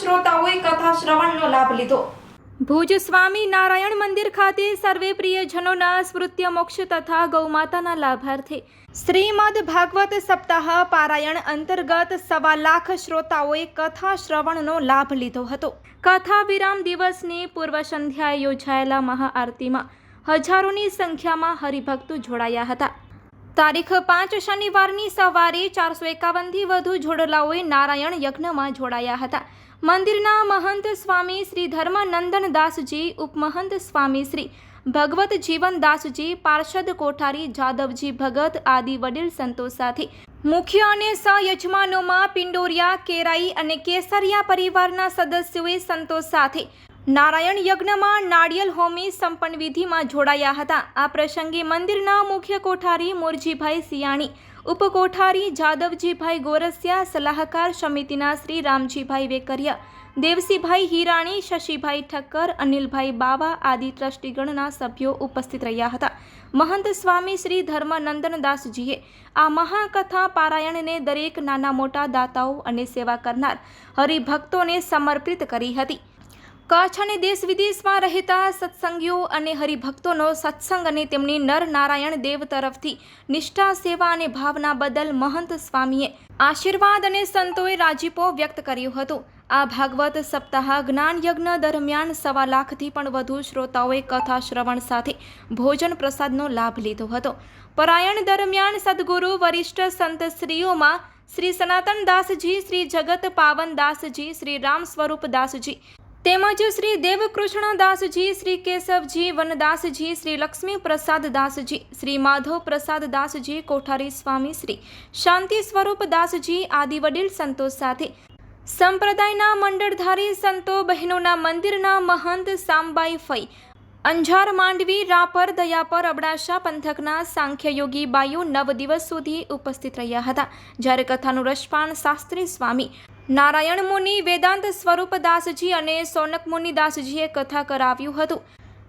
શ્રોતાઓએ કથા શ્રવણનો લાભ લીધો. ભુજ સ્વામી નારાયણ મંદિર ખાતે સર્વે પ્રિયજનોના સ્મૃત્ય મોક્ષ તથા ગૌમાતાના લાભાર્થે. શ્રીમદ ભાગવત સપ્તાહ પારાયણ અંતર્ગત સવા લાખ શ્રોતાઓએ કથા શ્રવણનો લાભ લીધો હતો. કથા વિરામ દિવસની પૂર્વ સંધ્યાએ યોજાયેલા મહાઆરતીમાં હજારોની સંખ્યામાં હરિભક્તો જોડાયા હતા. તારીખ પાંચ શનિવારની સવારે ચારસો એકાવનથી વધુ જોડલાઓએ નારાયણ યજ્ઞમાં જોડાયા હતા. મંદિરના મહંત સ્વામી શ્રી ધર્માનંદન દાસજી, ઉપમહંત સ્વામી શ્રી ભગવત જીવનદાસજી પાર્ષદ કોઠારી, જાદવજી ભગત આદિ વડીલ સંતો સાથે. મુખ્ય અને સહયજમાનોમાં પિંડોરિયા, કેરાઈ અને કેસરિયા પરિવારના સદસ્યોએ સંતો સાથે નારાયણ યજ્ઞમાં નાળિયેલ હોમી સંપન્ન વિધિમાં જોડાયા હતા. આ પ્રસંગે મંદિરના મુખ્ય કોઠારી મોરજીભાઈ સિયાણી ઉપકોઠારી જાદવજીભાઈ ગોરસિયા, સલાહકાર સમિતિના શ્રી રામજીભાઈ વેકરિયા, દેવસીભાઈ હિરાણી, શશીભાઈ ઠક્કર, અનિલભાઈ બાવા આદિ ટ્રસ્ટીગણના સભ્યો ઉપસ્થિત રહ્યા હતા. મહંત સ્વામી શ્રી ધર્માનંદનદાસજીએ આ મહાકથા પારાયણને દરેક નાના મોટા દાતાઓ અને સેવા કરનાર હરિભક્તોને સમર્પિત કરી હતી. કચ્છ અને દેશ વિદેશમાં રહેતા સત્સંગીઓ અને હરિભક્તોનો સત્સંગ અને તેમની નર નારાયણ દેવ તરફથી નિષ્ઠા, સેવા અને ભાવના બદલ મહંત સ્વામીએ આશીર્વાદ અને સંતોએ રાજીપો વ્યક્ત કર્યું હતું. આ ભાગવત સપ્તાહ જ્ઞાન યજ્ઞ દરમિયાન સવા લાખથી પણ વધુ શ્રોતાઓએ કથા શ્રવણ સાથે ભોજન પ્રસાદનો લાભ લીધો હતો. પરાયણ દરમિયાન સદગુરુ, વરિષ્ઠ સંત શ્રીઓમાં શ્રી સનાતન દાસજી શ્રી જગત પાવન દાસજી શ્રી રામ સ્વરૂપ દાસજી તેમજ શ્રી દેવકૃષ્ણ દાસજી, શ્રી કેશવજી વનદાસજી, શ્રી લક્ષ્મી પ્રસાદ દાસજી, શ્રી માધવ પ્રસાદ દાસજી, કોઠારી સ્વામી, શ્રી શાંતિ સ્વરૂપ દાસજી આદિ વડીલ સંતો સાથે. સંપ્રદાયના મંડળધારી સંતો, બહેનોના મંદિરના મહંત સામબાઈ ફઈ, અંજાર માંડવી, રાપર, દયાપર, અબડાસા પંથકના સાંખ્યયોગી બાયુ નવ દિવસ સુધી ઉપસ્થિત રહ્યા હતા. જ્યારે કથાનું રસપાન શાસ્ત્રી સ્વામી નારાયણ મુનિ વેદાંત સ્વરૂપ દાસજી અને સોનક મુનિ દાસજીએ કથા કરાવ્યું હતું.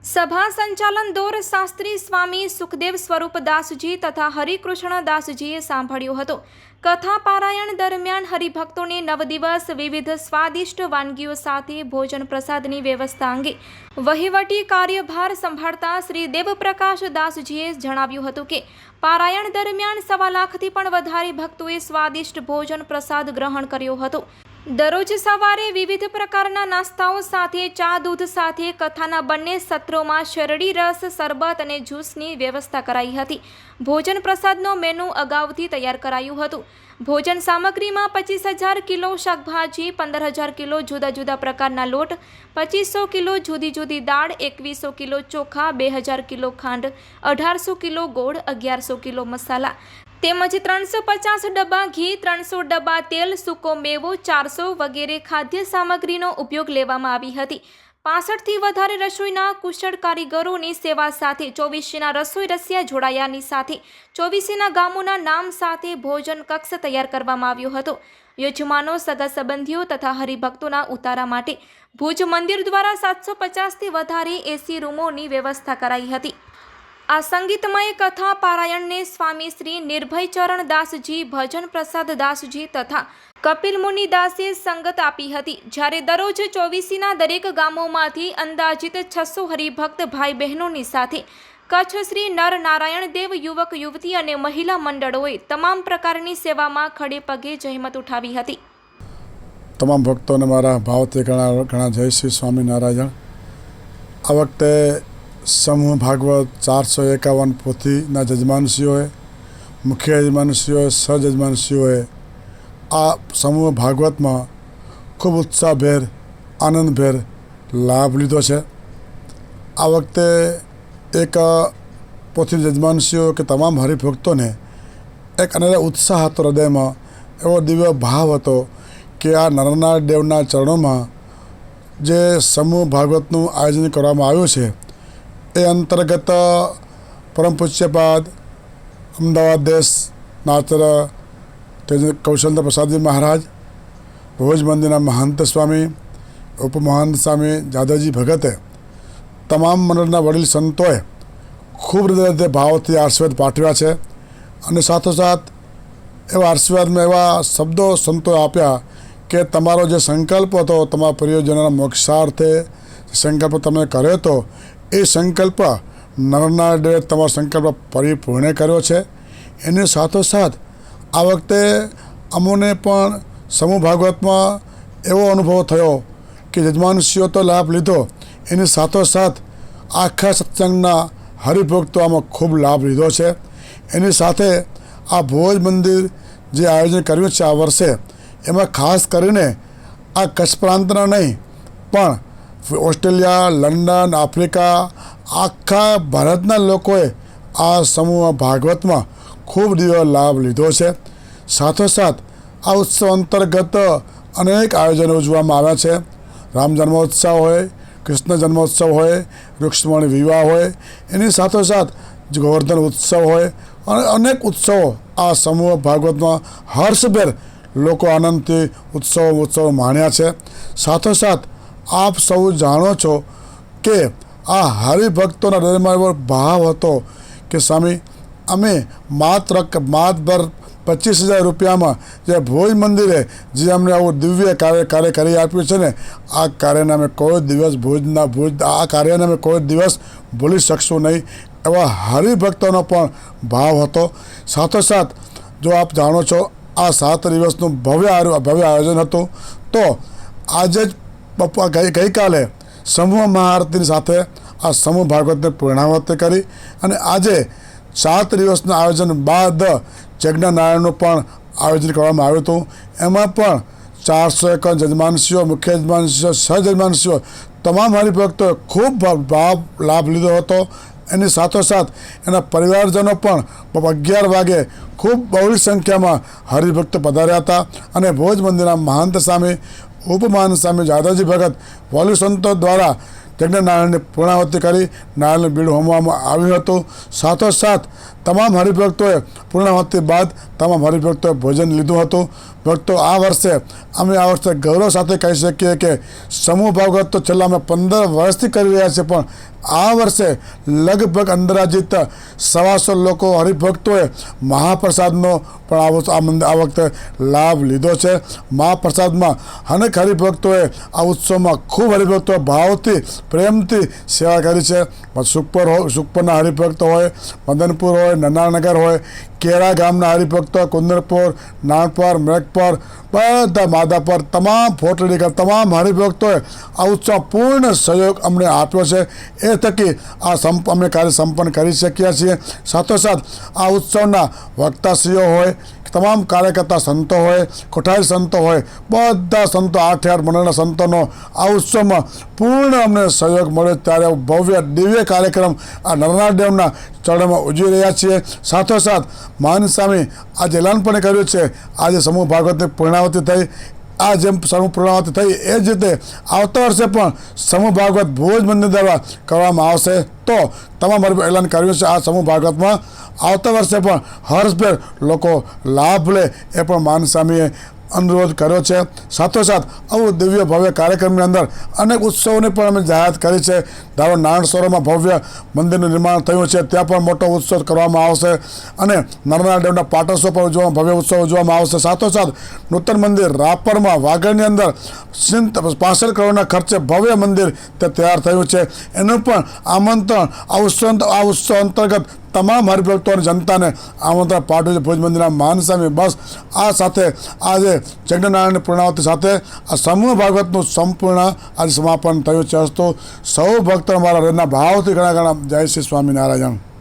સભા સંચાલન દોર શાસ્ત્રી સ્વામી સુખદેવ સ્વરૂપ દાસજી તથા હરિકૃષ્ણ દાસજીએ સાંભળ્યો હતો. કથા પારાયણ દરમિયાન હરિભક્તોને નવ દિવસ વિવિધ સ્વાદિષ્ટ વાનગીઓ સાથે ભોજન પ્રસાદની વ્યવસ્થા અંગે વહીવટી કાર્યભાર સંભાળતા શ્રી દેવપ્રકાશ દાસજીએ જણાવ્યું હતું કે, પારાયણ દરમિયાન સવા લાખથી પણ વધારે ભક્તોએ સ્વાદિષ્ટ ભોજન પ્રસાદ ગ્રહણ કર્યો હતો. દરરોજ સવારે વિવિધ પ્રકારના નાસ્તાઓ સાથે, ચા દૂધ સાથે, કથાના બંને સત્રોમાં શેરડી રસ, શરબત અને જ્યુસની વ્યવસ્થા કરાઈ હતી. ભોજન પ્રસાદનો મેનુ અગાઉથી તૈયાર કરાયું હતું. ભોજન સામગ્રીમાં પચીસ હજાર કિલો શાકભાજી, પંદર હજાર કિલો જુદા જુદા પ્રકારના લોટ, પચીસો કિલો જુદી જુદી દાળ, એકવીસો કિલો ચોખા, બે હજાર કિલો ખાંડ, અઢારસો કિલો ગોળ, અગિયારસો કિલો મસાલા. તેમજ ત્રણસો પચાસ ડબ્બા ઘી, ત્રણસો ડબ્બા તેલ, સૂકો મેવો, ચારસો વગેરે ખાદ્ય સામગ્રીનો ઉપયોગ લેવામાં આવી હતી. પાસઠથી વધારે રસોઈના કુશળ કારીગરોની સેવા સાથે ચોવીસીના રસોઈ રસિયા જોડાયાની સાથે ચોવીસીના ગામોના નામ સાથે ભોજન કક્ષ તૈયાર કરવામાં આવ્યો હતો. યજમાનો, સગા સંબંધીઓ તથા હરિભક્તોના ઉતારા માટે ભુજ મંદિર દ્વારા સાતસો પચાસથી વધારે એસી રૂમોની વ્યવસ્થા કરાઈ હતી. આ સંગીતમય કથા પારાયણને સ્વામી શ્રી નિર્ભયચરણ દાસજી ભજન પ્રસાદ દાસજી તથા કપિલ મુનિ દાસે સંગત આપી હતી. જ્યારે દરરોજ ચોવીસીના દરેક ગામોમાંથી અંદાજિત છસો હરિભક્ત ભાઈ બહેનોની સાથે કચ્છ શ્રી નર નારાયણ દેવ યુવક, યુવતી અને મહિલા મંડળોએ તમામ પ્રકારની સેવામાં ખડે પગે જહેમત ઉઠાવી હતી. તમામ ભક્તોને મારા ભાવથી ઘણા ઘણા જય શ્રી સ્વામિનારાયણ. આ વખતે સમૂહ ભાગવત ચારસો એકાવન પોથીના યજમાનશ્રીઓએ મુખ્ય યજમાનશ્રીઓએ સહજજમાનશ્રીઓએ આ સમૂહ ભાગવતમાં ખૂબ ઉત્સાહભેર, આનંદભેર લાભ લીધો છે. આ વખતે એક પોથી યજમાનશ્રીઓ કે તમામ હરિભક્તોને એક અનેરા ઉત્સાહ હતો હૃદયમાં, એવો દિવ્ય ભાવ હતો કે આ નરનાર દેવના ચરણોમાં જે સમૂહ ભાગવતનું આયોજન કરવામાં આવ્યું છે એ અંતર્ગત પરમ પૂજ્યપાદ અમદાવાદ દેશના આચાર્ય કૌશલ પ્રસાદજી મહારાજ ભોજ મંદિરના મહંત સ્વામી, ઉપમહંત સ્વામી, જાદવજી ભગતે તમામ મંડળના વડીલ સંતોએ ખૂબ રીતે ભાવથી આશીર્વાદ પાઠવ્યા છે અને સાથોસાથ એવા આશીર્વાદમાં એવા શબ્દો સંતોએ આપ્યા કે તમારો જે સંકલ્પ હતો તમારા પરિયોજનાના મોક્ષાર્થે, સંકલ્પ તમે કર્યો હતો એ સંકલ્પ નરનાડે તમારો સંકલ્પ પરિપૂર્ણ કર્યો છે. એની સાથોસાથ આ વખતે અમોને પણ સમૂહ ભાગવતમાં એવો અનુભવ થયો કે યજમાનશ્રીઓ તો લાભ લીધો. એની સાથોસાથ આખા સત્સંગના હરિભક્તો આમાં ખૂબ લાભ લીધો છે. એની સાથે આ ભોજ મંદિર જે આયોજન કર્યું છે આ વર્ષે, એમાં ખાસ કરીને આ કચ્છ પ્રાંતના નહીં, પણ ઓસ્ટ્રેલિયા, લંડન, આફ્રિકા, આખા ભારતના લોકોએ આ સમૂહ ભાગવતમાં ખૂબ દિવ્ય લાભ લીધો છે. સાથોસાથ આ ઉત્સવ અંતર્ગત અનેક આયોજનો ઉજવવામાં આવ્યા છે. રામ જન્મોત્સવ હોય, કૃષ્ણ જન્મોત્સવ હોય વૃક્ષમણ વિવાહ હોય, એની સાથોસાથ ગોવર્ધન ઉત્સવ હોય, અને અનેક ઉત્સવો આ સમૂહ ભાગવતમાં હર્ષભેર લોકો આનંદથી ઉત્સવો ઉત્સવો માણ્યા છે. સાથોસાથ આપ સૌ જાણો છો કે આ હરિભક્તોના હૃદયમાં એવો ભાવ હતો કે સ્વામી, અમે માત્ર માતભર પચીસ હજાર રૂપિયામાં જે ભોજ મંદિરે જે અમને આવું દિવ્ય કાર્ય કાર્ય કરી આપ્યું છે ને, આ કાર્યને અમે કોઈ દિવસ ભોજના, ભોજ, આ કાર્યને અમે કોઈ દિવસ ભૂલી શકશું નહીં. એવા હરિભક્તોનો પણ ભાવ હતો. સાથોસાથ, જો આપ જાણો છો આ સાત દિવસનું ભવ્ય ભવ્ય આયોજન હતું, તો આજે જ બપોર ગઈ ગઈકાલે સમૂહ મહાઆરતીની સાથે આ સમૂહ ભાગવતને પૂર્ણાવત કરી અને આજે સાત દિવસના આયોજન બાદ યજ્ઞનારાયણનું પણ આયોજન કરવામાં આવ્યું હતું. એમાં પણ ચારસો એકાવન જજમાનશ્રીઓ, મુખ્ય જજમાનશ્રીઓ સહજજમાનશ્રીઓ તમામ હરિભક્તોએ ખૂબ ભાવ લાભ લીધો હતો. એની સાથોસાથ એના પરિવારજનો પણ અગિયાર વાગે ખૂબ બહુ સંખ્યામાં હરિભક્ત પધાર્યા હતા અને ભોજ મંદિરના મહંત સામે ઉપમાન સામે જાદાજી ભગત વોલ્યુસંતો સંતો દ્વારા યજ્ઞનારાયણની પૂર્ણાવતી કરી, નારાયણનું બીડ હોમવામાં આવ્યું હતું. સાથોસાથ, તમામ હરિભક્તોએ પૂર્ણાવતી બાદ તમામ હરિભક્તોએ ભોજન લીધું હતું. ભક્તો આ વર્ષે, અમે આ વર્ષે ગૌરવ સાથે કહી શકીએ કે સમૂહ ભાગવત તો છેલ્લા અમે પંદર વર્ષથી કરી રહ્યા છીએ, પણ આ વર્ષે લગભગ અંદાજિત સવાસો લોકો હરિભક્તોએ મહાપ્રસાદનો પણ આ વખતે લાભ લીધો છે. મહાપ્રસાદમાં અનેક હરિભક્તોએ આ ઉત્સવમાં ખૂબ હરિભક્તોએ ભાવથી પ્રેમથી સેવા કરી છે. સુખપર હોય સુખપરના હરિભક્તો હોય, મદનપુર હોય નનાનગર હોય, કેરા ગામના હરિભક્તો, કુંદરપુર નાનપર મેઘપર બધા માધાપર તમામ ફોટલીકર તમામ હરિભક્તોએ આ ઉત્સવ પૂર્ણ સહયોગ અમને આપ્યો છે. એ થકી આ સંપ અમે કાર્ય સંપન્ન કરી શક્યા છીએ. સાથોસાથ આ ઉત્સવના વક્તાશ્રીઓ હોય તમામ કાર્યકર્તા સંતો હોય કોઠારી સંતો હોય, બધા સંતો આઠે આઠ મંડળના સંતોનો આ ઉત્સવમાં પૂર્ણ અમને સહયોગ મળ્યો ત્યારે ભવ્ય દિવ્ય કાર્યક્રમ આ નરનાથ ડેમના ચરણમાં ઉજવી રહ્યા છીએ. સાથોસાથ મહાન સ્વામી આજે એલાન પણ કર્યું છે. આજે સમૂહ ભાગવતની પૂર્ણાવતી થઈ. આ જેમ સમૂહ પુરાવત થઈ, એ જ રીતે આવતા વર્ષે પણ સમૂહ ભાગવત ભોજ મંદિર દ્વારા કરવામાં આવશે. તો તમામ હરિ- એલાન કર્યું છે આ સમૂહ ભાગવતમાં આવતા વર્ષે પણ હર્ષભેર લોકો લાભ લે એ પણ માન સ્વામીએ અનુરોધ કર્યો છે. સાથોસાથ આવું દિવ્ય ભવ્ય કાર્યક્રમની અંદર અનેક ઉત્સવોની પણ અમે જાહેરાત કરી છે. ધારો નારાયણ સરોવરમાં ભવ્ય મંદિરનું નિર્માણ થયું છે. ત્યાં પણ મોટો ઉત્સવ કરવામાં આવશે અને નર્મદા ડેમના પાટોત્સવ પણ ઉજવવામાં ભવ્ય ઉત્સવ ઉજવવામાં આવશે. સાથોસાથ નૂતન મંદિર રાપરમાં વાગડની અંદર પાસઠ કરોડના ખર્ચે ભવ્ય મંદિર તે તૈયાર થયું છે. એનું પણ આમંત્રણ આ ઉત્સવ આ ઉત્સવ અંતર્ગત તમામ હરિભક્તો અને જનતાને આમંત્રણ પાઠવે છે. ભુજ મંદિરના માનસામી બસ આ સાથે આજે જગન્નારાયણ પૂર્ણાવતી સાથે આ સમૂહ ભાગવતનું સંપૂર્ણ આજે સમાપન થયું છે. હસ્તો સૌ ભક્તો મારા હૃદયના ભાવથી ઘણા ઘણા જય શ્રી સ્વામિનારાયણ.